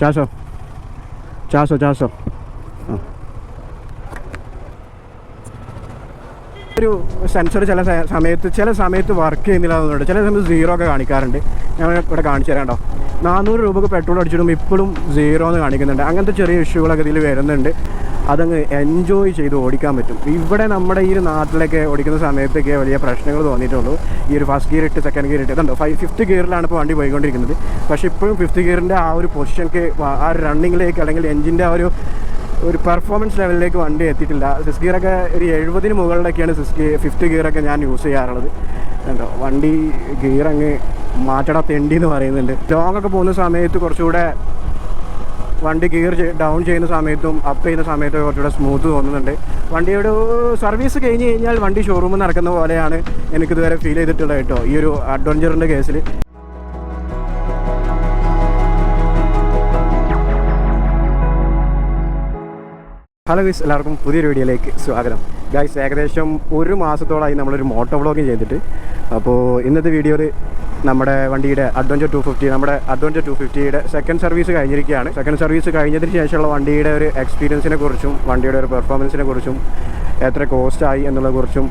ചാസോ ചാസോ ചാസോ ഒരു സെൻസർ ചില സമയത്ത് ചില സമയത്ത് വർക്ക് ചെയ്യുന്നില്ല എന്നുണ്ട് ചില സമയത്ത് സീറോ ഒക്കെ കാണിക്കാറുണ്ട്. ഞാൻ ഇവിടെ കാണിച്ചു തരാം കേട്ടോ. നാനൂറ് രൂപക്ക് പെട്രോൾ അടിച്ചിടും ഇപ്പോഴും സീറോ എന്ന് കാണിക്കുന്നുണ്ട്. അങ്ങനത്തെ ചെറിയ ഇഷ്യൂകളൊക്കെ ഇതിൽ വരുന്നുണ്ട്. അതങ്ങ് എൻജോയ് ചെയ്ത് ഓടിക്കാൻ പറ്റും. ഇവിടെ നമ്മുടെ ഈ ഒരു നാട്ടിലൊക്കെ ഓടിക്കുന്ന സമയത്തൊക്കെ വലിയ പ്രശ്നങ്ങൾ തോന്നിയിട്ടുള്ളൂ. ഈ ഒരു ഫസ്റ്റ് ഗിയർ ഇട്ട് സെക്കൻഡ് ഗിയർ ഇട്ട്. ഇതുണ്ടോ? ഫൈവ് ഫിഫ്ത്ത് ഗിയറിലാണ് ഇപ്പോൾ വണ്ടി പോയിക്കൊണ്ടിരിക്കുന്നത്. പക്ഷേ ഇപ്പോഴും ഫിഫ്ത്ത് ഗിയറിന്റെ ആ ഒരു പൊസിഷനൊക്കെ ആ ഒരു റണ്ണിങ്ങിലേക്ക് അല്ലെങ്കിൽ എഞ്ചിന്റെ ആ ഒരു ഒരു പെർഫോമൻസ് ലെവലിലേക്ക് വണ്ടി എത്തിയിട്ടില്ല. സിക്സ് ഗിയറൊക്കെ ഒരു എഴുപതിന് മുകളിലൊക്കെയാണ് സിക്സ് ഫിഫ്ത്ത് ഗിയറൊക്കെ ഞാൻ യൂസ് ചെയ്യാറുള്ളത്. കണ്ടോ? വണ്ടി ഗിയർ അങ്ങ് മാറ്റട തെണ്ടി എന്ന് പറയുന്നുണ്ട്. ലോങ്ങൊക്കെ പോകുന്ന സമയത്ത് കുറച്ചുകൂടെ വണ്ടി ഗിയർ ഡൗൺ ചെയ്യുന്ന സമയത്തും അപ്പ് ചെയ്യുന്ന സമയത്തും കുറച്ചുകൂടെ സ്മൂത്ത് തോന്നുന്നുണ്ട്. വണ്ടിയുടെ സർവീസ് കഴിഞ്ഞ് കഴിഞ്ഞാൽ വണ്ടി ഷോറൂമിൽ നടക്കുന്ന പോലെയാണ് എനിക്കിതുവരെ ഫീൽ ചെയ്തിട്ടുള്ളത് കേട്ടോ ഈ ഒരു അഡ്വഞ്ചറിന്റെ കേസിൽ ഹലോ ഗൈസ് എല്ലാവർക്കും പുതിയൊരു വീഡിയോയിലേക്ക് സ്വാഗതം. ഗൈസ് ഏകദേശം ഒരു മാസത്തോളമായി നമ്മളൊരു മോട്ടോ വ്ളോഗിങ് ചെയ്തിട്ട്. അപ്പോൾ ഇന്നത്തെ വീഡിയോയിൽ നമ്മുടെ വണ്ടിയുടെ അഡ്വഞ്ചർ ടു ഫിഫ്റ്റി നമ്മുടെ അഡ്വഞ്ചർ ടു ഫിഫ്റ്റിയുടെ സെക്കൻഡ് സർവീസ് കഴിഞ്ഞിരിക്കുകയാണ്. സെക്കൻഡ് സർവീസ് കഴിഞ്ഞതിന് ശേഷമുള്ള വണ്ടിയുടെ ഒരു എക്സ്പീരിയൻസിനെ കുറിച്ചും വണ്ടിയുടെ ഒരു പെർഫോമൻസിനെ കുറിച്ചും എത്ര കോസ്റ്റ് ആയി എന്നുള്ളതിനെ കുറിച്ചും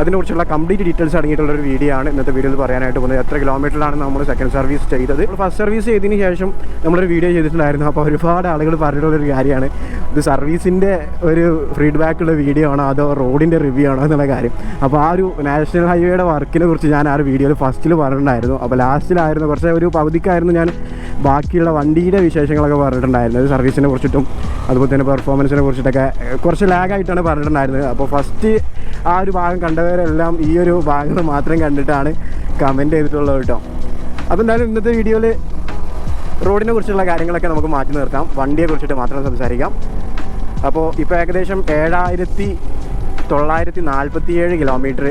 അതിനെക്കുറിച്ചുള്ള കംപ്ലീറ്റ് ഡീറ്റെയിൽസ് അടങ്ങിയിട്ടുള്ള ഒരു വീഡിയോ ആണ് ഇന്നത്തെ വീഡിയോയിൽ പറയാനായിട്ട് പോകുന്നത്. എത്ര കിലോമീറ്ററിലാണ് നമ്മൾ സെക്കൻഡ് സർവീസ് ചെയ്തത്? ഫസ്റ്റ് സർവീസ് ചെയ്തതിന് ശേഷം നമ്മളൊരു വീഡിയോ ചെയ്തിട്ടുണ്ടായിരുന്നു. അപ്പോൾ ഒരുപാട് ആളുകൾ പറഞ്ഞിട്ടുള്ളൊരു കാര്യമാണ്. ഇത് സർവീസിന്റെ ഒരു ഫീഡ്ബാക്ക് ഉള്ള വീഡിയോ ആണോ അതോ റോഡിന്റെ റിവ്യൂ ആണോ എന്നുള്ള കാര്യം. അപ്പോൾ ആ ഒരു നാഷണൽ ഹൈവേയുടെ വർക്കിനെ കുറിച്ച് ഞാൻ ആ ഒരു വീഡിയോയിൽ ഫസ്റ്റിൽ പറഞ്ഞിട്ടുണ്ടായിരുന്നു. അപ്പോൾ ലാസ്റ്റിലായിരുന്നു. കുറച്ച് ഒരു പകുതിക്കായിരുന്നു ഞാൻ ബാക്കിയുള്ള വണ്ടിയുടെ വിശേഷങ്ങളൊക്കെ പറഞ്ഞിട്ടുണ്ടായിരുന്നത്. സർവീസിനെ കുറിച്ചിട്ടും അതുപോലെ തന്നെ പെർഫോമൻസിനെ കുറിച്ചിട്ടൊക്കെ കുറച്ച് ലാഗായിട്ടാണ് പറഞ്ഞിട്ടുണ്ടായിരുന്നത്. അപ്പോൾ ഫസ്റ്റ് ആ ഒരു ഭാഗം കണ്ടവരെല്ലാം ഈ ഒരു ഭാഗങ്ങൾ മാത്രം കണ്ടിട്ടാണ് കമന്റ് ചെയ്തിട്ടുള്ളത് കേട്ടോ. അപ്പോൾ എന്തായാലും ഇന്നത്തെ വീഡിയോയിൽ റോഡിനെ കുറിച്ചുള്ള കാര്യങ്ങളൊക്കെ നമുക്ക് മാറ്റി നിർത്താം. വണ്ടിയെ കുറിച്ചിട്ട് മാത്രം സംസാരിക്കാം. അപ്പോൾ ഇപ്പോൾ ഏകദേശം ഏഴായിരത്തി തൊള്ളായിരത്തി നാൽപ്പത്തിയേഴ് കിലോമീറ്റർ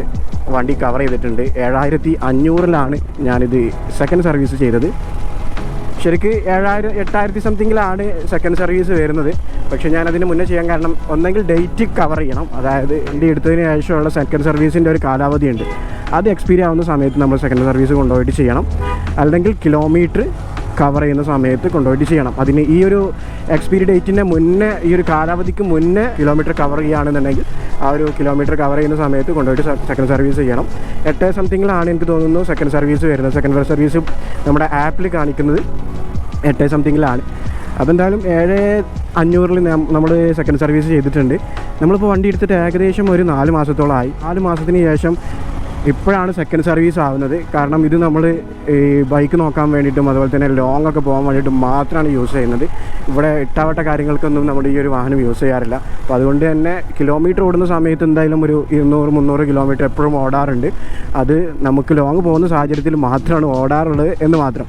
വണ്ടി കവർ ചെയ്തിട്ടുണ്ട്. ഏഴായിരത്തി അഞ്ഞൂറിലാണ് ഞാനിത് സെക്കൻഡ് സർവീസ് ചെയ്തത്. ശരിക്ക് ഏഴായിരം എട്ടായിരത്തി സംതിങ്ങിലാണ് സെക്കൻഡ് സർവീസ് വരുന്നത്. പക്ഷേ ഞാൻ അതിന് മുന്നേ ചെയ്യാൻ കാരണം ഒന്നെങ്കിൽ ഡേറ്റ് കവർ ചെയ്യണം. അതായത് വണ്ടി എടുത്തതിന് ശേഷമുള്ള സെക്കൻഡ് സർവീസിന്റെ ഒരു കാലാവധിയുണ്ട്. അത് എക്സ്പീരി ആവുന്ന സമയത്ത് നമ്മൾ സെക്കൻഡ് സർവീസ് കൊണ്ടുപോയിട്ട് ചെയ്യണം. അല്ലെങ്കിൽ കിലോമീറ്റർ കവർ ചെയ്യുന്ന സമയത്ത് കൊണ്ടുപോയിട്ട് ചെയ്യണം. അതിന് ഈ ഒരു എക്സ്പീരി ഡേറ്റിന്റെ മുന്നേ ഈ ഒരു കാലാവധിക്ക് മുന്നേ കിലോമീറ്റർ കവർ ചെയ്യുകയാണെന്നുണ്ടെങ്കിൽ ആ ഒരു കിലോമീറ്റർ കവർ ചെയ്യുന്ന സമയത്ത് കൊണ്ടുപോയിട്ട് സെക്കൻഡ് സർവീസ് ചെയ്യണം. എട്ട് സംതിങ്ങിലാണ് എനിക്ക് തോന്നുന്നു സെക്കൻഡ് സർവീസ് വരുന്നത്. സെക്കൻഡ് സർവീസ് നമ്മുടെ ആപ്പിൽ കാണിക്കുന്നത് എട്ട് സംതിങ്ങിലാണ് അപ്പോൾ എന്തായാലും ഏഴ് അഞ്ഞൂറിൽ നമ്മൾ സെക്കൻഡ് സർവീസ് ചെയ്തിട്ടുണ്ട്. നമ്മളിപ്പോൾ വണ്ടി എടുത്തിട്ട് ഏകദേശം ഒരു നാല് മാസത്തോളമായി നാല് മാസത്തിന് ശേഷം ഇപ്പോഴാണ് സെക്കൻഡ് സർവീസ് ആവുന്നത്. കാരണം ഇത് നമ്മൾ ഈ ബൈക്ക് നോക്കാൻ വേണ്ടിയിട്ടും അതുപോലെ തന്നെ ലോങ്ങ് ഒക്കെ പോകാൻ വേണ്ടിയിട്ടും മാത്രമാണ് യൂസ് ചെയ്യുന്നത്. ഇവിടെ ഇട്ടാവട്ട കാര്യങ്ങൾക്കൊന്നും നമ്മൾ ഈ ഒരു വാഹനം യൂസ് ചെയ്യാറില്ല. അപ്പോൾ അതുകൊണ്ട് തന്നെ കിലോമീറ്റർ ഓടുന്ന സമയത്ത് എന്തായാലും ഒരു ഇരുന്നൂറ് മുന്നൂറ് കിലോമീറ്റർ എപ്പോഴും ഓടാറുണ്ട്. അത് നമുക്ക് ലോങ് പോകുന്ന സാഹചര്യത്തിൽ മാത്രമാണ് ഓടാറുള്ളത് എന്ന് മാത്രം.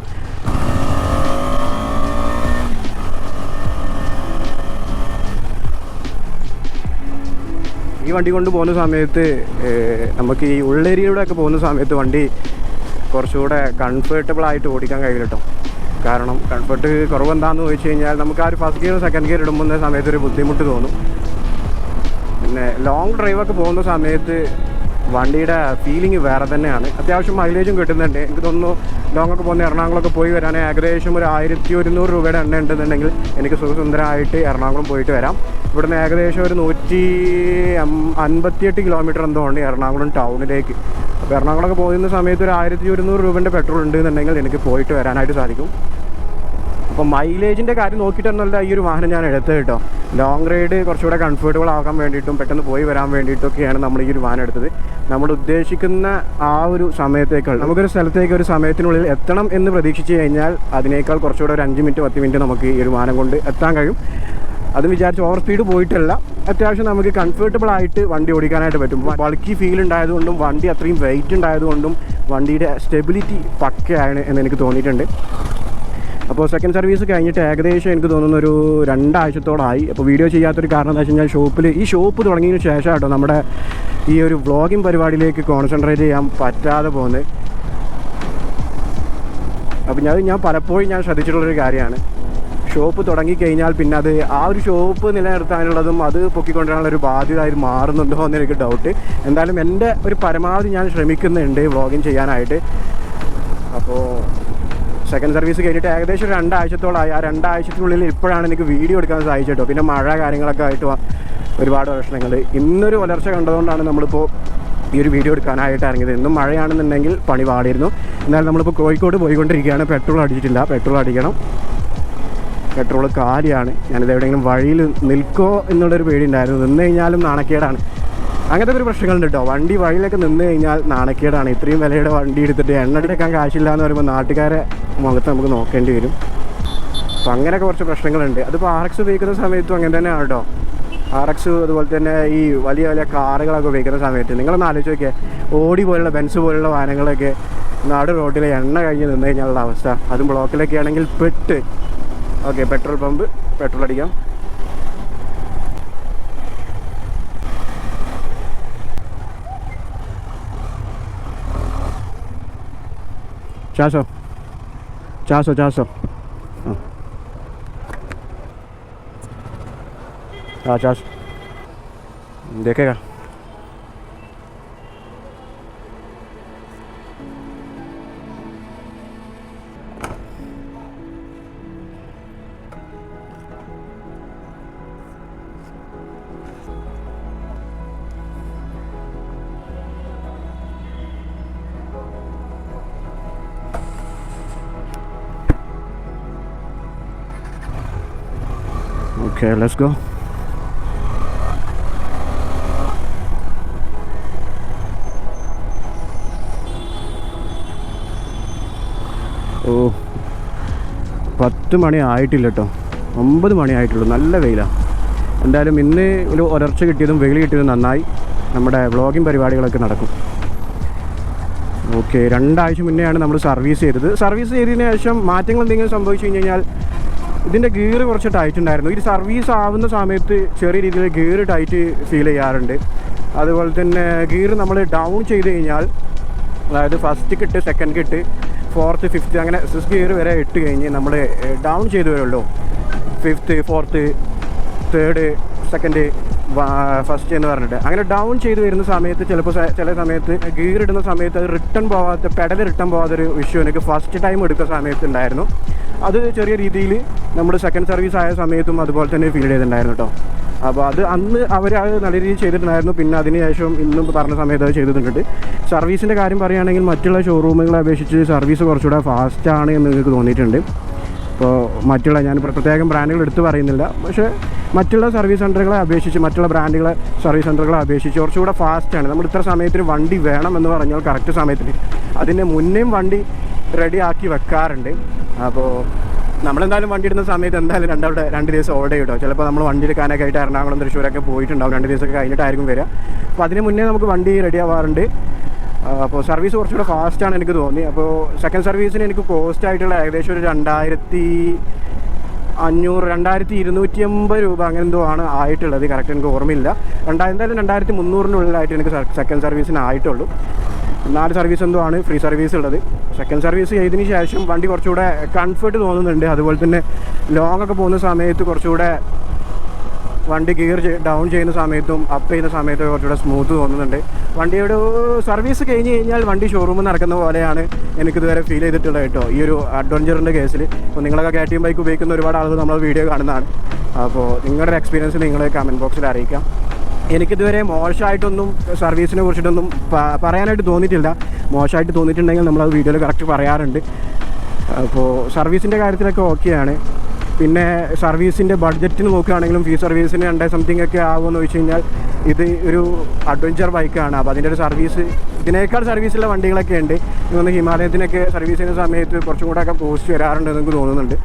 ഈ വണ്ടി കൊണ്ട് പോകുന്ന സമയത്ത് നമുക്ക് ഈ ഉള്ളേരിയയിലൂടെ ഒക്കെ പോകുന്ന സമയത്ത് വണ്ടി കുറച്ചുകൂടെ കംഫർട്ടബിൾ ആയിട്ട് ഓടിക്കാൻ കഴിയും കേട്ടോ കാരണം കംഫർട്ട് കുറവ് എന്താണെന്ന് ചോദിച്ചു കഴിഞ്ഞാൽ നമുക്ക് ആ ഒരു ഫസ്റ്റ് ഗിയർ സെക്കൻഡ് ഗിയർ ഇടുമ്പോൾ സമയത്ത് ഒരു ബുദ്ധിമുട്ട് തോന്നും. പിന്നെ ലോങ് ഡ്രൈവൊക്കെ പോകുന്ന സമയത്ത് വണ്ടിയുടെ ഫീലിംഗ് വേറെ തന്നെയാണ്. അത്യാവശ്യം മൈലേജും കിട്ടുന്നുണ്ട്. എനിക്ക് തോന്നുന്നു ലോങ്ങൊക്കെ പോകുന്ന എറണാകുളമൊക്കെ പോയി വരാൻ ഏകദേശം ഒരു ആയിരത്തി ഒരുന്നൂറ് രൂപയുടെ എണ്ണ ഉണ്ടെന്നുണ്ടെങ്കിൽ എനിക്ക് സുഖസുന്ദരമായിട്ട് എറണാകുളം പോയിട്ട് വരാം. ഇവിടുന്ന് ഏകദേശം ഒരു നൂറ്റി അൻപത്തിയെട്ട് കിലോമീറ്റർ എന്തോ ഉണ്ട് എറണാകുളം ടൗണിലേക്ക് അപ്പോൾ എറണാകുളമൊക്കെ പോകുന്ന സമയത്ത് ഒരു ആയിരത്തി ഒരുന്നൂറ് രൂപേന്റെ പെട്രോൾ ഉണ്ടെന്നുണ്ടെങ്കിൽ എനിക്ക് പോയിട്ട് വരാനായിട്ട് സാധിക്കും. അപ്പോൾ മൈലേജിന്റെ കാര്യം നോക്കിയിട്ടൊന്നുമല്ല ഈ ഒരു വാഹനം ഞാൻ എടുത്തത് കേട്ടോ. ലോങ് റൈഡ് കുറച്ചുകൂടെ കംഫർട്ടബിൾ ആകാൻ വേണ്ടിയിട്ടും പെട്ടെന്ന് പോയി വരാൻ വേണ്ടിയിട്ടൊക്കെയാണ് നമ്മൾ ഈ ഒരു വാഹനം എടുത്തത്. നമ്മൾ ഉദ്ദേശിക്കുന്ന ആ ഒരു സമയത്തേക്കാൾ നമുക്കൊരു സ്ഥലത്തേക്ക് ഒരു സമയത്തിനുള്ളിൽ എത്തണം എന്ന് പ്രതീക്ഷിച്ച് കഴിഞ്ഞാൽ അതിനേക്കാൾ കുറച്ചുകൂടെ ഒരു അഞ്ച് മിനിറ്റ് പത്ത് മിനിറ്റ് നമുക്ക് ഈ ഒരു വാഹനം കൊണ്ട് എത്താൻ കഴിയും. അത് വിചാരിച്ച് ഓവർ സ്പീഡ് പോയിട്ടല്ല. അത്യാവശ്യം നമുക്ക് കംഫർട്ടബിൾ ആയിട്ട് വണ്ടി ഓടിക്കാനായിട്ട് പറ്റും. ബൾക്കി ഫീൽ ഉണ്ടായതുകൊണ്ടും വണ്ടി അത്രയും വെയിറ്റ് ഉണ്ടായതുകൊണ്ടും വണ്ടിയുടെ സ്റ്റെബിലിറ്റി പക്കയാണ് എന്ന് എനിക്ക് തോന്നിയിട്ടുണ്ട്. അപ്പോൾ സെക്കൻഡ് സർവീസ് കഴിഞ്ഞിട്ട് ഏകദേശം എനിക്ക് തോന്നുന്ന ഒരു രണ്ടാഴ്ചത്തോടായി അപ്പോൾ വീഡിയോ ചെയ്യാത്തൊരു കാരണം എന്താ വെച്ച് കഴിഞ്ഞാൽ ഷോപ്പിൽ ഈ ഷോപ്പ് തുടങ്ങിയതിന് ശേഷം കേട്ടോ നമ്മുടെ ഈ ഒരു വ്ളോഗിങ് പരിപാടിയിലേക്ക് കോൺസെൻട്രേറ്റ് ചെയ്യാൻ പറ്റാതെ പോകുന്നത്. അപ്പോൾ ഞാൻ ഞാൻ പലപ്പോഴും ഞാൻ ശ്രദ്ധിച്ചിട്ടുള്ളൊരു കാര്യമാണ്. ഷോപ്പ് തുടങ്ങിക്കഴിഞ്ഞാൽ പിന്നെ അത് ആ ഒരു ഷോപ്പ് നിലനിർത്താനുള്ളതും അത് പൊക്കിക്കൊണ്ടുവരാനുള്ള ഒരു ബാധ്യത ഇത് മാറുന്നുണ്ടോ എന്ന് എനിക്ക് ഡൗട്ട് എന്തായാലും എന്റെ ഒരു പരമാവധി ഞാൻ ശ്രമിക്കുന്നുണ്ട് വ്ളോഗിങ് ചെയ്യാനായിട്ട്. അപ്പോൾ സെക്കൻഡ് സർവീസ് കഴിഞ്ഞിട്ട് ഏകദേശം രണ്ടാഴ്ചത്തോളമായി ആ രണ്ടാഴ്ചത്തിനുള്ളിൽ ഇപ്പോഴാണ് എനിക്ക് വീഡിയോ എടുക്കാൻ സാധിച്ചിട്ടോ പിന്നെ മഴ കാര്യങ്ങളൊക്കെ ആയിട്ട് ഒരുപാട് പ്രശ്നങ്ങൾ. ഇന്നൊരു പുലർച്ചെ കണ്ടതുകൊണ്ടാണ് നമ്മളിപ്പോൾ ഈ ഒരു വീഡിയോ എടുക്കാനായിട്ട് ഇറങ്ങിയത്. ഇന്നും മഴയാണെന്നുണ്ടെങ്കിൽ പണി പാടിയിരുന്നു. എന്നാൽ നമ്മളിപ്പോൾ കോഴിക്കോട് പോയിക്കൊണ്ടിരിക്കുകയാണ്. പെട്രോൾ അടിച്ചിട്ടില്ല. പെട്രോൾ അടിക്കണം. പെട്രോൾ കാലിയാണ്. ഞാനിത് എവിടെയെങ്കിലും വഴിയിൽ നിൽക്കോ എന്നുള്ളൊരു പേടി ഉണ്ടായിരുന്നു നിന്ന് കഴിഞ്ഞാലും നാണക്കേടാണ്. അങ്ങനത്തെ ഒരു പ്രശ്നങ്ങളുണ്ട് കേട്ടോ വണ്ടി വഴിയിലൊക്കെ നിന്ന് കഴിഞ്ഞാൽ നാണക്കേടാണ്. ഇത്രയും വിലയുടെ വണ്ടി എടുത്തിട്ട് എണ്ണ എടുക്കാൻ കാശില്ല എന്ന് പറയുമ്പോൾ നാട്ടുകാരെ മുഖത്ത് നമുക്ക് നോക്കേണ്ടി വരും. അപ്പം അങ്ങനെയൊക്കെ കുറച്ച് പ്രശ്നങ്ങളുണ്ട്. അതിപ്പോൾ ആർ എക്സ് ഉപയോഗിക്കുന്ന സമയത്തും അങ്ങനെ തന്നെയാണ് കേട്ടോ ആർ എക്സ് അതുപോലെ തന്നെ ഈ വലിയ വലിയ കാറുകളൊക്കെ ഉപയോഗിക്കുന്ന സമയത്ത് നിങ്ങളൊന്ന് ആലോചിച്ച് നോക്കിയാൽ ഓടി പോലുള്ള ബെൻസ് പോലുള്ള വാഹനങ്ങളൊക്കെ നാട് റോഡിലെ എണ്ണ കഴിഞ്ഞ് നിന്ന് കഴിഞ്ഞാലുള്ള അവസ്ഥ. അതും ബ്ലോക്കിലൊക്കെ ആണെങ്കിൽ പെട്ട്. ഓക്കെ പെട്രോൾ പമ്പ് പെട്രോൾ അടിക്കാം. चार सौ। चार सौ चार सौ। हाँ।, हाँ चार सौ। देखेगा। Okay, let's go. ഓ പത്ത് മണി ആയിട്ടില്ല കേട്ടോ ഒമ്പത് മണി ആയിട്ടുള്ളൂ. നല്ല വെയിലാണ് എന്തായാലും ഇന്ന് ഒരു ഒരർച്ച കിട്ടിയതും വെയിൽ കിട്ടിയതും നന്നായി. നമ്മുടെ വ്ളോഗിങ് പരിപാടികളൊക്കെ നടക്കും. ഓക്കെ രണ്ടാഴ്ച മുന്നെയാണ് നമ്മൾ സർവീസ് ചെയ്തത്. സർവീസ് ചെയ്തതിന് ശേഷം മാറ്റങ്ങൾ എന്തെങ്കിലും സംഭവിച്ചു കഴിഞ്ഞ് കഴിഞ്ഞാൽ ഇതിന്റെ ഗിയർ കുറച്ച് ടൈറ്റ് ഉണ്ടായിരുന്നു. ഇത് സർവീസ് ആവുന്ന സമയത്ത് ചെറിയ രീതിയിൽ ഗിയർ ടൈറ്റ് ഫീൽ ചെയ്യാറുണ്ട്. അതുപോലെ തന്നെ ഗിയർ നമ്മൾ ഡൗൺ ചെയ്ത് കഴിഞ്ഞാൽ അതായത് ഫസ്റ്റ് കിട്ട് സെക്കൻഡ് കിട്ട് ഫോർത്ത് ഫിഫ്ത്ത് അങ്ങനെ സിക്സ് ഗിയർ വരെ ഇട്ട് കഴിഞ്ഞ് നമ്മൾ ഡൗൺ ചെയ്ത് വരുള്ളൂ. Fifth fourth third second first എന്ന് പറഞ്ഞിട്ട്. അങ്ങനെ ഡൗൺ ചെയ്ത് വരുന്ന സമയത്ത് ചിലപ്പോൾ ചില സമയത്ത് ഗിയർ ഇടുന്ന സമയത്ത് അത് റിട്ടേൺ പോവാത്ത പെടൽ റിട്ടേൺ പോവാത്തൊരു ഇഷ്യൂ എനിക്ക് ഫസ്റ്റ് ടൈം എടുക്കുന്ന സമയത്ത് ഉണ്ടായിരുന്നു. അത് ചെറിയ രീതിയിൽ നമ്മൾ സെക്കൻഡ് സർവീസ് ആയ സമയത്തും അതുപോലെ തന്നെ ഫീൽ ചെയ്തിട്ടുണ്ടായിരുന്നു കേട്ടോ അപ്പോൾ അത് അന്ന് അവർ അത് നല്ല രീതിയിൽ ചെയ്തിട്ടുണ്ടായിരുന്നു. പിന്നെ അതിന് ശേഷം ഇന്നും പറഞ്ഞ സമയത്ത് അത് ചെയ്തിട്ടുണ്ട്. സർവീസിന്റെ കാര്യം പറയുകയാണെങ്കിൽ മറ്റുള്ള ഷോറൂമുകളെ അപേക്ഷിച്ച് സർവീസ് കുറച്ചുകൂടെ ഫാസ്റ്റാണ് എന്ന് നിങ്ങൾക്ക് തോന്നിയിട്ടുണ്ട്. ഇപ്പോൾ മറ്റുള്ള ഞാൻ പ്ര- പ്രത്യേകം ബ്രാൻഡുകൾ എടുത്തു പറയുന്നില്ല. പക്ഷേ മറ്റുള്ള സർവീസ് സെന്ററുകളെ അപേക്ഷിച്ച് മറ്റുള്ള ബ്രാൻഡുകളെ സർവീസ് സെന്ററുകളെ അപേക്ഷിച്ച് കുറച്ചുകൂടെ ഫാസ്റ്റാണ് നമ്മൾ ഇത്ര സമയത്തിന് വണ്ടി വേണം എന്ന് പറഞ്ഞാൽ കറക്റ്റ് സമയത്തിന്. അതിന്റെ മുന്നേയും വണ്ടി റെഡിയാക്കി വെക്കാറുണ്ട്. അപ്പോൾ നമ്മളെന്തായാലും വണ്ടി ഇടുന്ന സമയത്ത് എന്തായാലും രണ്ടവിടെ രണ്ട് ദിവസം ഓർഡർ കിട്ടും ചിലപ്പോൾ നമ്മൾ വണ്ടി എടുക്കാനൊക്കെ ആയിട്ട് എറണാകുളം തൃശ്ശൂരൊക്കെ പോയിട്ടുണ്ടാവും. രണ്ട് ദിവസമൊക്കെ കഴിഞ്ഞിട്ടായിരിക്കും വരിക. അപ്പോൾ അതിന് മുന്നേ നമുക്ക് വണ്ടി റെഡി ആവാറുണ്ട്. അപ്പോൾ സർവീസ് കുറച്ചുകൂടെ ഫാസ്റ്റാണ് എനിക്ക് തോന്നി. അപ്പോൾ സെക്കൻഡ് സർവീസിന് എനിക്ക് കോസ്റ്റ് ആയിട്ടുള്ള ഏകദേശം ഒരു രണ്ടായിരത്തി അഞ്ഞൂറ് രണ്ടായിരത്തി ഇരുന്നൂറ്റി അമ്പത് രൂപ അങ്ങനെ എന്തോ ആണ് ആയിട്ടുള്ളത്. കറക്റ്റ് എനിക്ക് ഓർമ്മയില്ല. രണ്ടായിരം എന്തായാലും രണ്ടായിരത്തി മുന്നൂറിനുള്ളിലായിട്ട് എനിക്ക് സെക്കൻഡ് സർവീസിന് ആയിട്ടുള്ളൂ. നാല് സർവീസ് എന്തോ ആണ് ഫ്രീ സർവീസ് ഉള്ളത്. സെക്കൻഡ് സർവീസ് ചെയ്തതിന് ശേഷം വണ്ടി കുറച്ചുകൂടെ കംഫർട്ട് തോന്നുന്നുണ്ട്. അതുപോലെ തന്നെ ലോങ് ഒക്കെ പോകുന്ന സമയത്ത് കുറച്ചുകൂടെ വണ്ടി ഗിയർ ഡൗൺ ചെയ്യുന്ന സമയത്തും അപ്പ് ചെയ്യുന്ന സമയത്തും കുറച്ചുകൂടെ സ്മൂത്ത് തോന്നുന്നുണ്ട്. വണ്ടിയുടെ സർവീസ് കഴിഞ്ഞ് കഴിഞ്ഞാൽ വണ്ടി ഷോറൂമിൽ നടക്കുന്ന പോലെയാണ് എനിക്കിതുവരെ ഫീൽ ചെയ്തിട്ടുള്ളത് കേട്ടോ. ഈ ഒരു അഡ്വഞ്ചറിന്റെ കേസിൽ ഇപ്പോൾ നിങ്ങളൊക്കെ കെ ടി എം ബൈക്ക് ഉപയോഗിക്കുന്ന ഒരുപാട് ആളുകൾ നമ്മൾ വീഡിയോ കാണുന്നതാണ്. അപ്പോൾ നിങ്ങളുടെ എക്സ്പീരിയൻസ് നിങ്ങൾ കമന്റ് ബോക്സിൽ അറിയിക്കാം. എനിക്കിതുവരെ മോശമായിട്ടൊന്നും സർവീസിനെ കുറിച്ചിട്ടൊന്നും പറയാനായിട്ട് തോന്നിയിട്ടില്ല. മോശമായിട്ട് തോന്നിയിട്ടുണ്ടെങ്കിൽ നമ്മളത് വീഡിയോയിൽ കറക്റ്റ് പറയാറുണ്ട്. അപ്പോൾ സർവീസിന്റെ കാര്യത്തിലൊക്കെ ഓക്കെയാണ്. പിന്നെ സർവീസിന്റെ ബഡ്ജറ്റിന് നോക്കുകയാണെങ്കിലും ഫീ സർവീസിന് രണ്ടേ സംതിങ് ഒക്കെ ആകുമെന്ന് ചോദിച്ചു കഴിഞ്ഞാൽ ഇത് ഒരു അഡ്വഞ്ചർ ബൈക്കാണ് അപ്പോൾ അതിന്റെ ഒരു സർവീസ് ഇതിനേക്കാൾ സർവീസുള്ള വണ്ടികളൊക്കെ ഉണ്ട്. ഇന്ന് ഹിമാലയത്തിനൊക്കെ സർവീസ് ചെയ്യുന്ന സമയത്ത് കുറച്ചും കൂടെ ഒക്കെ പോസ്റ്റ് വരാറുണ്ട് എന്ന് തോന്നുന്നുണ്ട്.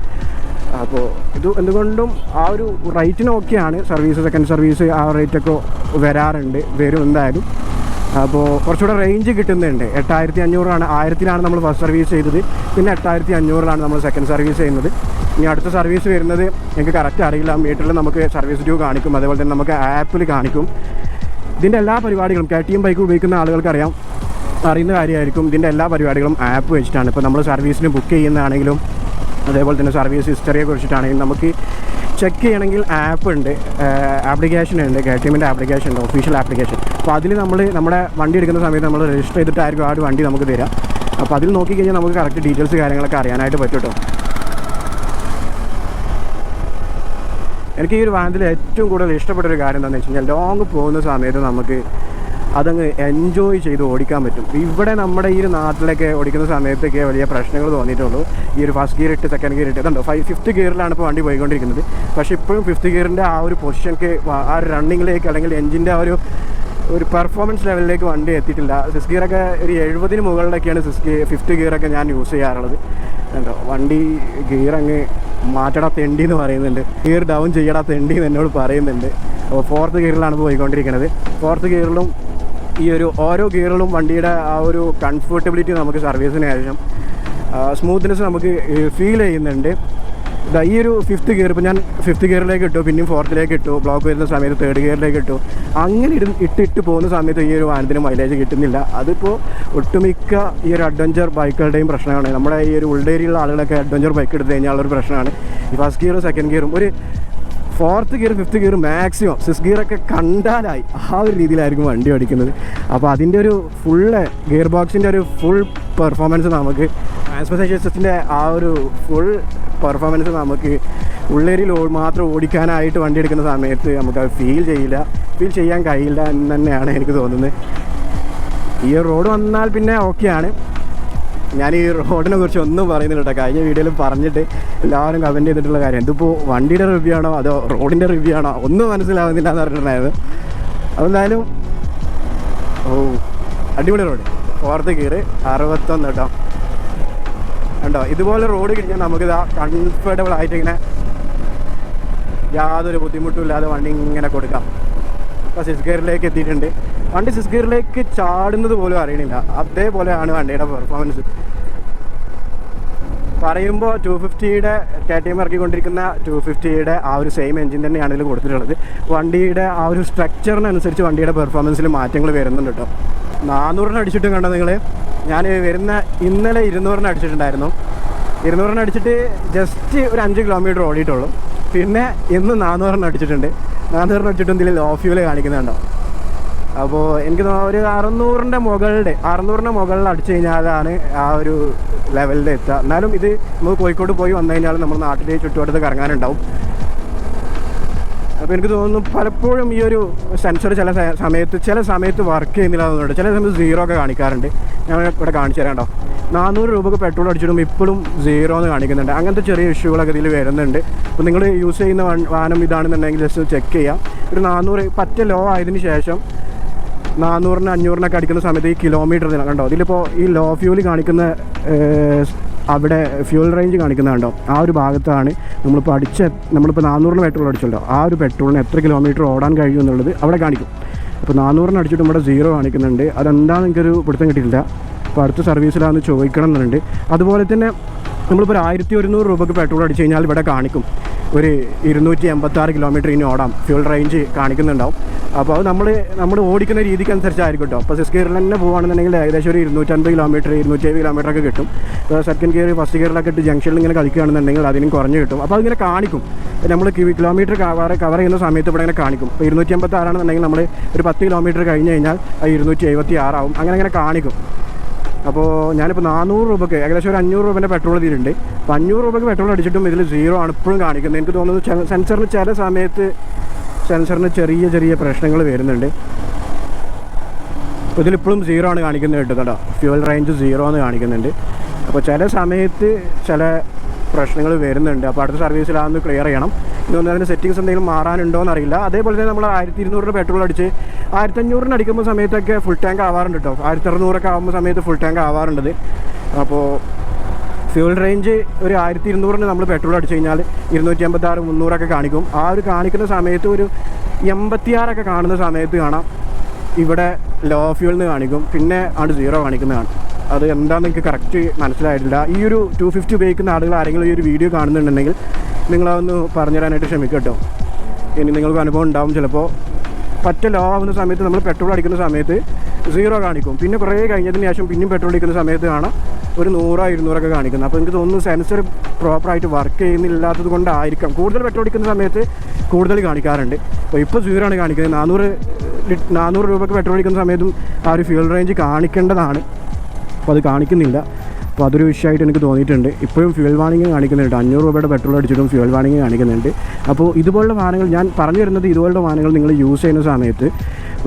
അപ്പോൾ ഇത് എന്തുകൊണ്ടും ആ ഒരു റേറ്റിന് ഓക്കെയാണ് സർവീസ് സെക്കൻഡ് സർവീസ് ആ റേറ്റൊക്കെ വരാറുണ്ട് വരും എന്തായാലും. അപ്പോൾ കുറച്ചുകൂടെ റേഞ്ച് കിട്ടുന്നുണ്ട്. എട്ടായിരത്തി അഞ്ഞൂറാണ് ആയിരത്തിലാണ് നമ്മൾ ഫസ്റ്റ് സർവീസ് ചെയ്തത്. പിന്നെ എട്ടായിരത്തി അഞ്ഞൂറിലാണ് നമ്മൾ സെക്കൻഡ് സർവീസ് ചെയ്യുന്നത്. ഇനി അടുത്ത സർവീസ് വരുന്നത് എനിക്ക് കറക്റ്റ് അറിയില്ല. മീറ്ററിൽ നമുക്ക് സർവീസ് ഡ്യൂ കാണിക്കും. അതുപോലെ തന്നെ നമുക്ക് ആപ്പിൽ കാണിക്കും. ഇതിന്റെ എല്ലാ പരിപാടികളും കെ ടി എം ബൈക്ക് ഉപയോഗിക്കുന്ന ആളുകൾക്കറിയാം. അറിയുന്ന കാര്യമായിരിക്കും. ഇതിന്റെ എല്ലാ പരിപാടികളും ആപ്പ് വെച്ചിട്ടാണ്. ഇപ്പോൾ നമ്മൾ സർവീസിന് ബുക്ക് ചെയ്യുന്നതാണെങ്കിലും അതേപോലെ തന്നെ സർവീസ് ഹിസ്റ്ററിയെ കുറിച്ചിട്ടാണെങ്കിൽ നമുക്ക് ചെക്ക് ചെയ്യണമെങ്കിൽ ആപ്പ് ഉണ്ട്. ആപ്ലിക്കേഷൻ ഉണ്ട്. കെ ടി എമ്മിന്റെ ആപ്ലിക്കേഷൻ ഉണ്ട്. ഒഫീഷ്യൽ ആപ്ലിക്കേഷൻ അപ്പോൾ അതിൽ നമ്മൾ നമ്മുടെ വണ്ടി എടുക്കുന്ന സമയത്ത് നമ്മൾ രജിസ്റ്റർ ചെയ്തിട്ടായിരിക്കും ആ ഒരു വണ്ടി നമുക്ക് തരിക അപ്പോൾ അതിൽ നോക്കിക്കഴിഞ്ഞാൽ നമുക്ക് കറക്റ്റ് ഡീറ്റെയിൽസ് കാര്യങ്ങളൊക്കെ അറിയാനായിട്ട് പറ്റും എനിക്ക് ഈ ഒരു വാഹനത്തിൽ ഏറ്റവും കൂടുതൽ ഇഷ്ടപ്പെട്ട ഒരു കാര്യം എന്താണെന്ന് വെച്ച് കഴിഞ്ഞാൽ ലോങ് പോകുന്ന സമയത്ത് നമുക്ക് അതങ്ങ് എൻജോയ് ചെയ്ത് ഓടിക്കാൻ പറ്റും. ഇവിടെ നമ്മുടെ ഈ ഒരു നാട്ടിലൊക്കെ ഓടിക്കുന്ന സമയത്തൊക്കെ വലിയ പ്രശ്നങ്ങൾ തോന്നിയിട്ടുള്ളൂ. ഈ ഒരു ഫസ്റ്റ് ഗിയർ ഇട്ട് സെക്കൻഡ് ഗിയർ ഇട്ട്. ഇതുണ്ടോ ഫൈവ് ഫിഫ്ത്ത് ഗിയറിലാണ് ഇപ്പോൾ വണ്ടി പോയിക്കൊണ്ടിരിക്കുന്നത്. പക്ഷേ ഇപ്പോഴും ഫിഫ്ത്ത് ഗിയറിന്റെ ആ ഒരു പൊസിഷൻക്ക് ആ ഒരു റണ്ണിങ്ങിലേക്ക് അല്ലെങ്കിൽ എഞ്ചിന്റെ ആ ഒരു ഒരു പെർഫോമൻസ് ലെവലിലേക്ക് വണ്ടി എത്തിയിട്ടില്ല. സിക്സ് ഗിയറൊക്കെ ഒരു എഴുപതിന് മുകളിലൊക്കെയാണ് സിസ് ഗിയർ ഫിഫ്ത്ത് ഗിയറൊക്കെ ഞാൻ യൂസ് ചെയ്യാറുള്ളത്. കണ്ടോ? വണ്ടി ഗിയർ അങ്ങ് മാറ്റടാ തെണ്ടി എന്ന് പറയുന്നുണ്ട്. ഗിയർ ഡൗൺ ചെയ്യടാ തെണ്ടി എന്ന് എന്നോട് പറയുന്നുണ്ട്. അപ്പോൾ ഫോർത്ത് ഗിയറിലാണ് പോയിക്കൊണ്ടിരിക്കുന്നത് ഫോർത്ത് ഗിയറിലും ഈ ഒരു ഓരോ ഗിയറിലും വണ്ടിയുടെ ആ ഒരു കംഫർട്ടബിലിറ്റി നമുക്ക് സർവീസിന് ശേഷം സ്മൂത്ത്നെസ് നമുക്ക് ഫീൽ ചെയ്യുന്നുണ്ട്. ഇതാ ഈ ഒരു ഫിഫ്ത്ത് ഗിയർ ഇപ്പോൾ ഞാൻ ഫിഫ്ത്ത് ഗിയറിലേക്ക് ഇട്ടു പിന്നെയും ഫോർത്തിലേക്ക് ഇട്ടു ബ്ലോക്ക് വരുന്ന സമയത്ത് തേർഡ് ഗിയറിലേക്ക് ഇട്ടു. അങ്ങനെ ഇട്ട് ഇട്ടിട്ട് പോകുന്ന സമയത്ത് ഈ ഒരു വാഹനത്തിന് മൈലേജ് കിട്ടുന്നില്ല. അതിപ്പോൾ ഒട്ടുമിക്ക ഈ ഒരു അഡ്വഞ്ചർ ബൈക്കുകളുടെയും പ്രശ്നമാണ്. നമ്മുടെ ഈ ഒരു ഉൾഡേരിയുള്ള ആളുകളൊക്കെ അഡ്വഞ്ചർ ബൈക്ക് എടുത്തു കഴിഞ്ഞാൽ ഒരു പ്രശ്നമാണ്. ഈ ഫസ്റ്റ് ഗിയറും സെക്കൻഡ് ഗിയറും ഒരു fourth gear fifth gear maximum six ഗിയറൊക്കെ കണ്ടാലായി. ആ ഒരു രീതിയിലായിരിക്കും വണ്ടി ഓടിക്കുന്നത്. അപ്പോൾ അതിന്റെ ഒരു ഫുള്ള് ഗിയർ ബോക്സിന്റെ ഒരു ഫുൾ പെർഫോമൻസ് നമുക്ക് ട്രാൻസ്മിഷൻ സിസ്റ്റത്തിന്റെ ആ ഒരു ഫുൾ പെർഫോമൻസ് നമുക്ക് ഉള്ളേരിയിൽ മാത്രം ഓടിക്കാനായിട്ട് വണ്ടി എടുക്കുന്ന സമയത്ത് നമുക്ക് അത് ഫീൽ ചെയ്യില്ല. ഫീൽ ചെയ്യാൻ കഴിയില്ല എന്ന് തന്നെയാണ് എനിക്ക് തോന്നുന്നത്. ഈ റോഡ് വന്നാൽ പിന്നെ ഓക്കെയാണ് ഞാൻ ഈ റോഡിനെ കുറിച്ച് ഒന്നും പറയുന്നില്ല കേട്ടോ. കഴിഞ്ഞ വീഡിയോയിൽ പറഞ്ഞിട്ട് എല്ലാവരും കമന്റ് ചെയ്തിട്ടുള്ള കാര്യം. ഇതിപ്പോൾ വണ്ടിയുടെ റിവ്യൂ ആണോ അതോ റോഡിന്റെ റിവ്യൂ ആണോ? ഒന്നും മനസ്സിലാവുന്നില്ല എന്ന് പറഞ്ഞിട്ടുണ്ടായിരുന്നു എന്തായാലും ഓ അടിപൊളി റോഡ്. ഓർത്ത് കീറ് അറുപത്തൊന്ന് കേട്ടോ. കണ്ടോ? ഇതുപോലെ റോഡ് കഴിഞ്ഞാൽ നമുക്കിതാ കംഫർട്ടബിൾ ആയിട്ട് ഇങ്ങനെ യാതൊരു ബുദ്ധിമുട്ടും ഇല്ലാതെ വണ്ടി ഇങ്ങനെ കൊടുക്കാം. ഇപ്പോൾ സിക്സ് ഗിയറിലേക്ക് എത്തിയിട്ടുണ്ട്. വണ്ടി സിക്സ് ഗിയറിലേക്ക് ചാടുന്നത് പോലും അറിയണില്ല. അതേപോലെയാണ് വണ്ടിയുടെ പെർഫോമൻസ് പറയുമ്പോൾ ടു ഫിഫ്റ്റിയുടെ ടി എം ഇറക്കിക്കൊണ്ടിരിക്കുന്ന ടു ഫിഫ്റ്റിയുടെ ആ ഒരു സെയിം എഞ്ചിൻ തന്നെയാണ് ഇതിൽ കൊടുത്തിട്ടുള്ളത്. വണ്ടിയുടെ ആ ഒരു സ്ട്രക്ചറിനനുസരിച്ച് വണ്ടിയുടെ പെർഫോമൻസിൽ മാറ്റങ്ങൾ വരുന്നുണ്ട് കേട്ടോ. നാനൂറിന് അടിച്ചിട്ടും കണ്ടോ നിങ്ങൾ ഞാൻ വരുന്ന ഇന്നലെ ഇരുന്നൂറിന് അടിച്ചിട്ടുണ്ടായിരുന്നു. ഇരുന്നൂറിന് അടിച്ചിട്ട് ജസ്റ്റ് ഒരു അഞ്ച് കിലോമീറ്റർ ഓടിയിട്ടുള്ളൂ. പിന്നെ ഇന്ന് നാനൂറെണ്ണം അടിച്ചിട്ടുണ്ട്. നാനൂറെണ്ണം അടിച്ചിട്ടും ഇതിൽ ലോ ഫ്യൂൽ കാണിക്കുന്നുണ്ടോ? അപ്പോൾ എനിക്ക് ഒരു അറുന്നൂറിന്റെ മുകളുടെ അറുന്നൂറിന്റെ മുകളിൽ അടിച്ചു കഴിഞ്ഞാലാണ് ആ ഒരു ലെവലിൽ എത്തുക. എന്നാലും ഇത് നമുക്ക് കോഴിക്കോട് പോയി വന്നു കഴിഞ്ഞാൽ നമ്മൾ നാട്ടിലെ ചുറ്റുവട്ടത്ത് കറങ്ങാനുണ്ടാവും. അപ്പോൾ എനിക്ക് തോന്നുന്നു പലപ്പോഴും ഈ ഒരു സെൻസർ ചില സമയത്ത് ചില സമയത്ത് വർക്ക് ചെയ്യുന്നില്ല എന്നുണ്ട്. ചില സമയത്ത് സീറോ ഒക്കെ കാണിക്കാറുണ്ട്. ഞാൻ ഇവിടെ കാണിച്ചു തരാം കേട്ടോ. നാനൂറ് രൂപക്ക് പെട്രോൾ അടിച്ചിടുമ്പോൾ ഇപ്പോഴും സീറോ എന്ന് കാണിക്കുന്നുണ്ട്. അങ്ങനത്തെ ചെറിയ ഇഷ്യൂകളൊക്കെ ഇതിൽ വരുന്നുണ്ട്. അപ്പോൾ നിങ്ങൾ യൂസ് ചെയ്യുന്ന വാഹനം ഇതാണെന്നുണ്ടെങ്കിൽ ജസ്റ്റ് ചെക്ക് ചെയ്യാം. ഒരു നാനൂറ് പറ്റ ലോ ആയതിനു ശേഷം നാനൂറിന് അഞ്ഞൂറിനൊക്കെ അടിക്കുന്ന സമയത്ത് ഈ കിലോമീറ്റർ കണ്ടോ? ഇതിലിപ്പോൾ ഈ ലോ ഫ്യൂൽ കാണിക്കുന്ന അവിടെ ഫ്യൂൽ റേഞ്ച് കാണിക്കുന്നുണ്ടോ ആ ഒരു ഭാഗത്താണ് നമ്മളിപ്പോൾ അടിച്ച നമ്മളിപ്പോൾ നാനൂറിന് പെട്രോൾ അടിച്ചല്ലോ. ആ ഒരു പെട്രോളിന് എത്ര കിലോമീറ്റർ ഓടാൻ കഴിയും എന്നുള്ളത് അവിടെ കാണിക്കും. അപ്പോൾ നാനൂറിന് അടിച്ചിട്ട് ഇവിടെ സീറോ കാണിക്കുന്നുണ്ട്. അതെന്താണെന്ന് എനിക്കൊരു പിടുത്തം കിട്ടിയില്ല അപ്പോൾ അടുത്ത സർവീസിലാണെന്ന് ചോദിക്കണം എന്നുണ്ട് അതുപോലെ തന്നെ നമ്മളിപ്പോൾ ഒരു ആയിരത്തി ഒരുന്നൂറ് രൂപയ്ക്ക് പെട്രോൾ അടിച്ച് കഴിഞ്ഞാൽ ഇവിടെ കാണിക്കും. ഒരു ഇരുന്നൂറ്റി എൺപത്താറ് കിലോമീറ്റർ ഇനി ഓടാം. Fuel range കാണിക്കുന്നുണ്ടാവും. അപ്പോൾ അത് നമ്മൾ നമ്മൾ ഓടിക്കുന്ന രീതിക്ക് അനുസരിച്ചായിരിക്കും കേട്ടോ അപ്പോൾ സിക്സ് ഗിയറിൽ തന്നെ പോകുകയാണെന്നുണ്ടെങ്കിൽ ഏകദേശം ഒരു ഇരുന്നൂറ്റൻപത് കിലോമീറ്റർ ഇരുന്നൂറ്റി കിലോമീറ്റർ ഒക്കെ കിട്ടും. സെക്കൻഡ് ഗിയർ ഫസ്റ്റ് ഗിയറിലൊക്കെ ഇട്ട് ജംഗ്ഷനിൽ ഇങ്ങനെ കളിക്കുകയാണെന്നുണ്ടെങ്കിൽ അതിനും കുറഞ്ഞ് കിട്ടും. അപ്പോൾ അതിങ്ങനെ കാണിക്കും. നമ്മൾ കിലോമീറ്റർ കവർ കവർ ചെയ്യുന്ന സമയത്ത് ഇവിടെ ഇങ്ങനെ കാണിക്കും. ഇപ്പോൾ ഇരുന്നൂറ്റി എൺപത്തി ആറാണെന്നുണ്ടെങ്കിൽ നമ്മൾ ഒരു പത്ത് കിലോമീറ്റർ കഴിഞ്ഞ് കഴിഞ്ഞാൽ ഇരുന്നൂറ്റി എഴുപത്തി ആറാവും അങ്ങനെ അങ്ങനെ കാണിക്കും. അപ്പോൾ ഞാനിപ്പോൾ നാനൂറ് രൂപയ്ക്ക് ഏകദേശം ഒരു അഞ്ഞൂറ് രൂപേന്റെ പെട്രോൾ ഇതിലുണ്ട് അപ്പോൾ അഞ്ഞൂറ് രൂപയ്ക്ക് പെട്രോൾ അടിച്ചിട്ടും ഇതിൽ സീറോ ആണ് ഇപ്പോഴും കാണിക്കുന്നത്. എനിക്ക് തോന്നുന്നത് സെൻസറിന് ചില സമയത്ത് സെൻസറിന് ചെറിയ ചെറിയ പ്രശ്നങ്ങൾ വരുന്നുണ്ട്. അപ്പോൾ ഇതിലിപ്പോഴും സീറോ ആണ് കാണിക്കുന്നത് കേട്ടോ. ഫ്യൂവൽ റേഞ്ച് സീറോ എന്ന് കാണിക്കുന്നുണ്ട്. അപ്പോൾ ചില സമയത്ത് ചില പ്രശ്നങ്ങൾ വരുന്നുണ്ട്. അപ്പോൾ അടുത്ത സർവീസിൽ സർവീസിലാണെന്ന് ക്ലിയർ ചെയ്യണം. ഇതൊന്നും അതിന്റെ സെറ്റിങ്സ് എന്തെങ്കിലും മാറാനുണ്ടോ എന്നറിയില്ല അതേപോലെ തന്നെ നമ്മൾ ആയിരത്തി ഇരുന്നൂറ് പെട്രോൾ അടിച്ച് ആയിരത്തി അഞ്ഞൂറിന് അടിക്കുമ്പോൾ സമയത്തൊക്കെ ഫുൾ ടാങ്ക് ആവാറുണ്ട് കേട്ടോ ആയിരത്തി അറുന്നൂറൊക്കെ ആകുമ്പോൾ സമയത്ത് ഫുൾ ടാങ്ക് ആവാറുണ്ട് അപ്പോൾ ഫ്യൂൽ റേഞ്ച് ഒരു ആയിരത്തി ഇരുന്നൂറിന് നമ്മൾ പെട്രോൾ അടിച്ചു കഴിഞ്ഞാൽ ഇരുന്നൂറ്റി അമ്പത്താറ് മുന്നൂറൊക്കെ കാണിക്കും. ആ ഒരു കാണിക്കുന്ന സമയത്ത് ഒരു എൺപത്തിയാറൊക്കെ കാണുന്ന സമയത്ത് കാണാം. ഇവിടെ ലോ ഫ്യൂൽ നിന്ന് കാണിക്കും. പിന്നെ ആണ് സീറോ കാണിക്കുന്നതാണ്. അത് എന്താണെന്ന് എനിക്ക് കറക്റ്റ് മനസ്സിലായിട്ടില്ല. ഈ ഒരു ടു ഫിഫ്റ്റി ഉപയോഗിക്കുന്ന ആളുകൾ ആരെങ്കിലും ഈ ഒരു വീഡിയോ കാണുന്നുണ്ടെങ്കിൽ നിങ്ങളതൊന്ന് പറഞ്ഞു തരാനായിട്ട് ശ്രമിക്കുക കേട്ടോ ഇനി നിങ്ങൾക്ക് അനുഭവം ഉണ്ടാവും ചിലപ്പോൾ പറ്റ ലോ ആവുന്ന സമയത്ത് നമ്മൾ പെട്രോൾ അടിക്കുന്ന സമയത്ത് സീറോ കാണിക്കും. പിന്നെ കുറേ കഴിഞ്ഞതിന് ശേഷം പിന്നെയും പെട്രോൾ അടിക്കുന്ന സമയത്ത് കാണാം ഒരു നൂറോ ഇരുന്നൂറൊക്കെ കാണിക്കുന്നത്. അപ്പോൾ എനിക്ക് തോന്നുന്നു സെൻസർ പ്രോപ്പറായിട്ട് വർക്ക് ചെയ്യുന്നില്ലാത്തത് കൊണ്ടായിരിക്കാം. കൂടുതൽ പെട്രോൾ അടിക്കുന്ന സമയത്ത് കൂടുതൽ കാണിക്കാറുണ്ട്. അപ്പോൾ ഇപ്പോൾ സീറോ ആണ് കാണിക്കുന്നത്. നാനൂറ് നാനൂറ് രൂപയ്ക്ക് പെട്രോൾ അടിക്കുന്ന സമയത്തും ആ ഒരു ഫ്യൂൽ റേഞ്ച് കാണിക്കേണ്ടതാണ്. അപ്പോൾ അത് കാണിക്കുന്നില്ല. അപ്പോൾ അതൊരു വിഷയമായിട്ട് എനിക്ക് തോന്നിയിട്ടുണ്ട്. ഇപ്പോഴും ഫ്യൂൽ വാണിംഗ് കാണിക്കുന്നുണ്ട്. അഞ്ഞൂറ് രൂപയുടെ പെട്രോൾ അടിച്ചിട്ടും ഫ്യൂൽ വാണിംഗ് കാണിക്കുന്നുണ്ട്. അപ്പോൾ ഇതുപോലുള്ള വാഹനങ്ങൾ ഞാൻ പറഞ്ഞു വരുന്നത് ഇതുപോലുള്ള വാഹനങ്ങൾ നിങ്ങൾ യൂസ് ചെയ്യുന്ന സമയത്ത്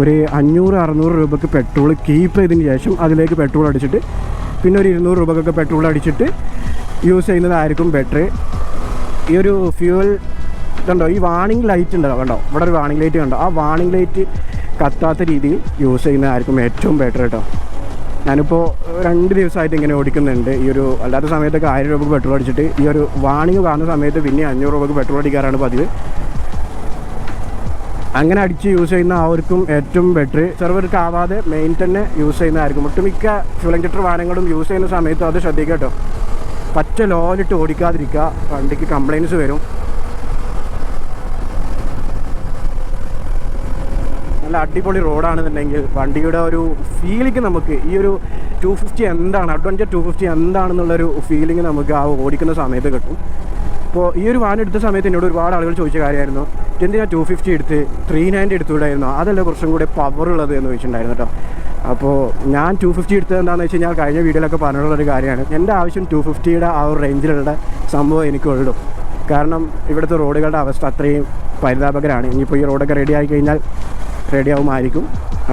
ഒരു അഞ്ഞൂറ് അറുന്നൂറ് രൂപയ്ക്ക് പെട്രോൾ കീപ്പ് ചെയ്തതിന് ശേഷം അതിലേക്ക് പെട്രോൾ അടിച്ചിട്ട് പിന്നെ ഒരു ഇരുന്നൂറ് രൂപക്കൊക്കെ പെട്രോൾ അടിച്ചിട്ട് യൂസ് ചെയ്യുന്നതായിരിക്കും ബെറ്റർ ഈ ഒരു ഫ്യൂവൽ കണ്ടോ? ഈ വാണിംഗ് ലൈറ്റ് ഉണ്ടല്ലോ കണ്ടോ? ഇവിടെ ഒരു വാണിംഗ് ലൈറ്റ് കണ്ടോ? ആ വാണിംഗ് ലൈറ്റ് കത്താത്ത രീതിയിൽ യൂസ് ചെയ്യുന്നതായിരിക്കും ഏറ്റവും ബെറ്റർ കേട്ടോ. ഞാനിപ്പോൾ രണ്ട് ദിവസമായിട്ട് ഇങ്ങനെ ഓടിക്കുന്നുണ്ട്. ഈ ഒരു അല്ലാത്ത സമയത്തൊക്കെ ആയിരം രൂപക്ക് പെട്രോൾ അടിച്ചിട്ട് ഈ ഒരു വാണിങ് കാണുന്ന സമയത്ത് പിന്നെ അഞ്ഞൂറ് രൂപക്ക് പെട്രോൾ അടിക്കാറാണ് പതിവ്. അങ്ങനെ അടിച്ച് യൂസ് ചെയ്യുന്ന ആവർക്കും ഏറ്റവും ബെറ്റർ സെർവർക്ക് ആവാതെ മെയിൻ തന്നെ യൂസ് ചെയ്യുന്നതായിരിക്കും. ഒട്ടുമിക്ക ഫ്യൂൽ ഇഞ്ചക്ടർ വാഹനങ്ങളും യൂസ് ചെയ്യുന്ന സമയത്ത് അത് ശ്രദ്ധിക്കുക കേട്ടോ. പറ്റ ലോലിട്ട് ഓടിക്കാതിരിക്കുക. വണ്ടിക്ക് കംപ്ലയിൻസ് വരും. നല്ല അടിപൊളി റോഡാണെന്നുണ്ടെങ്കിൽ വണ്ടിയുടെ ഒരു ഫീലിംഗ് നമുക്ക് ഈ ഒരു ടു ഫിഫ്റ്റി എന്താണ് അഡ്വഞ്ചർ ടു ഫിഫ്റ്റി എന്താണെന്നുള്ളൊരു ഫീലിംഗ് നമുക്ക് ആ ഓടിക്കുന്ന സമയത്ത് കിട്ടും. അപ്പോൾ ഈ ഒരു വാൻ എടുത്ത സമയത്ത് എന്നോട് ഒരുപാട് ആളുകൾ ചോദിച്ച കാര്യമായിരുന്നു എന്തിനാ ടു ഫിഫ്റ്റി എടുത്ത് ത്രീ നയന്റി എടുത്തുകൂടായിരുന്നു അതല്ല കുറച്ചും കൂടെ പവർ ഉള്ളത് എന്ന് ചോദിച്ചിട്ടുണ്ടായിരുന്നു കേട്ടോ അപ്പോൾ ഞാൻ ടു ഫിഫ്റ്റി എടുത്തത് എന്താണെന്ന് വെച്ച് കഴിഞ്ഞാൽ കഴിഞ്ഞ വീഡിയോയിലൊക്കെ പറഞ്ഞിട്ടുള്ളൊരു കാര്യമാണ് എന്റെ ആവശ്യം ടു ഫിഫ്റ്റിയുടെ ആ ഒരു റേഞ്ചിലുള്ള സംഭവം എനിക്കുള്ളൂ. കാരണം ഇവിടുത്തെ റോഡുകളുടെ അവസ്ഥ അത്രയും പരിതാപകരമാണ് ഇനിയിപ്പോൾ ഈ റോഡൊക്കെ റെഡി ആയി കഴിഞ്ഞാൽ റെഡി ആവുമായിരിക്കും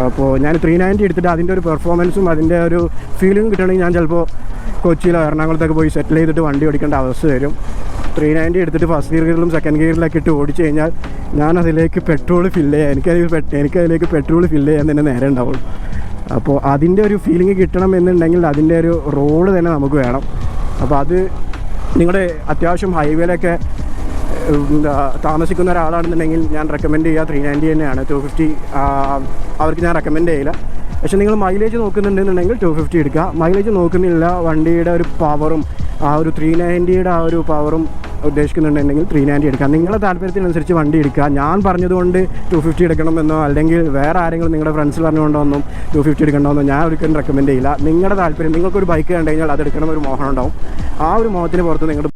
അപ്പോൾ ഞാൻ ത്രീ നയന്റി എടുത്തിട്ട് അതിന്റെ ഒരു പെർഫോമൻസും അതിന്റെ ഒരു ഫീലിംഗ് കിട്ടണമെങ്കിൽ ഞാൻ ചിലപ്പോൾ കൊച്ചിയിലോ എറണാകുളത്തൊക്കെ പോയി സെറ്റിൽ ചെയ്തിട്ട് വണ്ടി ഓടിക്കേണ്ട അവസ്ഥ വരും. ത്രീ നയന്റി എടുത്തിട്ട് ഫസ്റ്റ് ഗിയറിലും സെക്കൻഡ് ഗിയറിലൊക്കെ ഇട്ട് ഓടിച്ചു കഴിഞ്ഞാൽ ഞാൻ അതിലേക്ക് പെട്രോൾ ഫില്ല് ചെയ്യാം എനിക്കതിൽ എനിക്കതിലേക്ക് പെട്രോൾ ഫില്ല് ചെയ്യാൻ തന്നെ നേരെ ഉണ്ടാവുള്ളൂ. അപ്പോൾ അതിന്റെ ഒരു ഫീലിംഗ് കിട്ടണം എന്നുണ്ടെങ്കിൽ അതിന്റെ ഒരു റോഡ് തന്നെ നമുക്ക് വേണം. അപ്പോൾ അത് നിങ്ങളുടെ അത്യാവശ്യം ഹൈവേയിലൊക്കെ താമസിക്കുന്ന ഒരാളാണെന്നുണ്ടെങ്കിൽ ഞാൻ റെക്കമെൻഡ് ചെയ്യുക. ത്രീ നയന്റി തന്നെയാണ്. ടു ഫിഫ്റ്റി അവർക്ക് ഞാൻ റെക്കമെൻഡ് ചെയ്യില്ല. പക്ഷേ നിങ്ങൾ മൈലേജ് നോക്കുന്നുണ്ടെന്നുണ്ടെങ്കിൽ ടു ഫിഫ്റ്റി എടുക്കുക. മൈലേജ് നോക്കുന്നില്ല. വണ്ടിയുടെ ഒരു പവറും ആ ഒരു ത്രീ നയന്റിയുടെ ആ ഒരു പവറും ഉദ്ദേശിക്കുന്നുണ്ടെങ്കിൽ ത്രീ നയന്റി എടുക്കുക. നിങ്ങളുടെ താല്പര്യത്തിനനുസരിച്ച് വണ്ടി എടുക്കുക. ഞാൻ പറഞ്ഞതുകൊണ്ട് ടു ഫിഫ്റ്റി എടുക്കണമെന്നോ അല്ലെങ്കിൽ വേറെ ആരെങ്കിലും നിങ്ങളുടെ ഫ്രണ്ട്സ് പറഞ്ഞുകൊണ്ടോന്നും ടു ഫിഫ്റ്റി എടുക്കണമെന്നോ ഞാൻ ഒരിക്കലും റെക്കമെൻഡ് ചെയ്യില്ല. നിങ്ങളുടെ താല്പര്യം നിങ്ങൾക്കൊരു ബൈക്ക് കണ്ടു കഴിഞ്ഞാൽ അത് എടുക്കണം ഒരു മോഹനം ഉണ്ടാവും. ആ ഒരു മോഹത്തിന് പുറത്ത് നിങ്ങളുടെ